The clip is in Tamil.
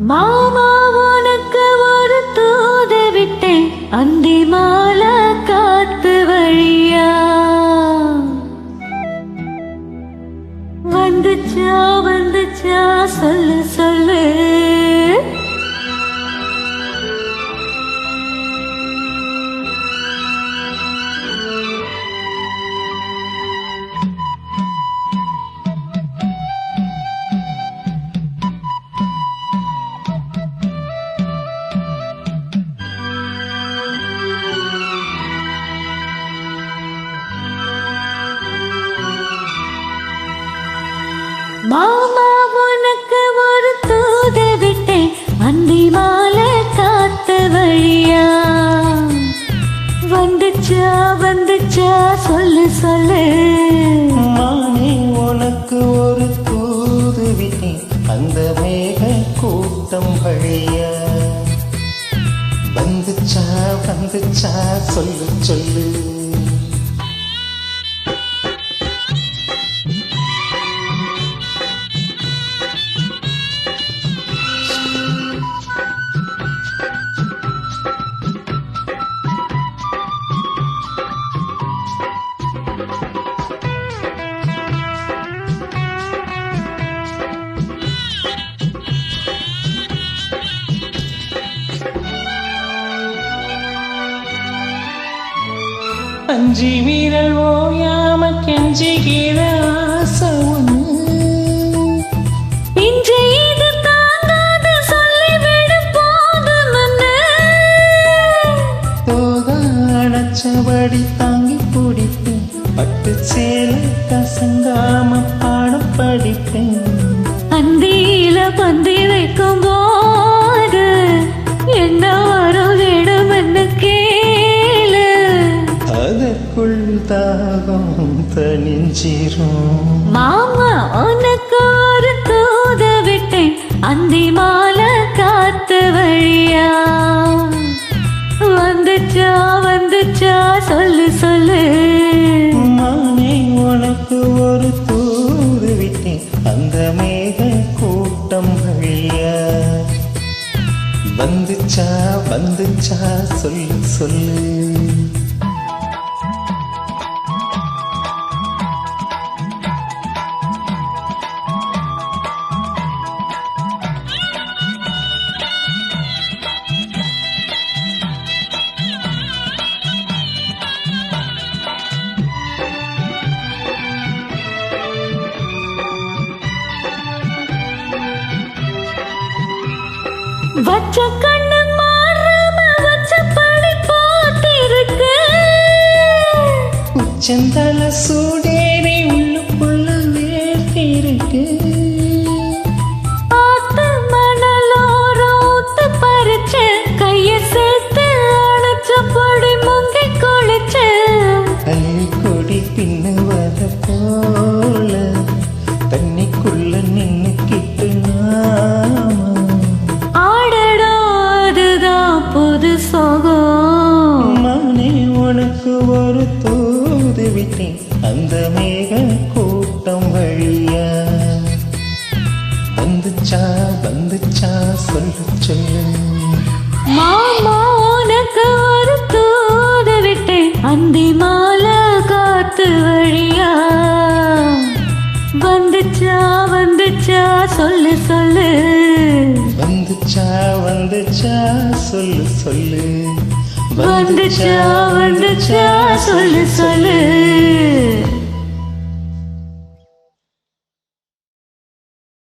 மாமா உனக்கு ஒரு தூது விட்டேன். அந்தி மாலை காத்து வழியா. வந்துச்சா வந்துச்சா சொல்லு சொல்லு. மாமா உனக்கு ஒரு தூது விட்டேன். அந்தி மாலை காத்து வழியா. வந்துச்சா வந்துச்சா சொல்லு சொல்லு. மானே உனக்கு ஒரு தூது விட்டேன். அந்த மேக கூட்டம் வந்துச்சா வந்துச்சா சொல்லு சொல்லு. அஞ்சி வீரல் ஓயாம கெஞ்சுகிற ஆசை அணைச்சபடி தாங்கி பிடிப்பேன். பட்டு சேல கசங்காம தாகம் தனிஞ்சிரும் மாமா உனக்கு ஒரு தூது விட்டேன் அந்தி மாலை காத்து வழியா. வந்துச்சா வந்துச்சா சொல்லு சொல்லு. மானே உனக்கு ஒரு தூது விட்டேன் அந்த மேக கூட்டம் வழியா. வந்துச்சா வந்துச்சா சொல்லு சொல்லு. வச்ச கண்ணு மாறாம வச்ச பழி போட்டிருக்கு. உச்சந்தல சூடேறி உள்ளுக்குள்ள வேர்த்திருக்கு ஆத்து வந்துச்சா வந்துச்சா சொல்லு சொல்லு மாமா உனக்கு ஒரு தூது விட்டேன் அந்தி மாலை காத்து வழியா. வந்துச்சா வந்துச்சா சொல்லு சொல்லு. வந்துச்சா வந்துச்சா சொல்லு சொல்லு. வந்துச்சா வந்துச்சா சொல்லு சொல்லு.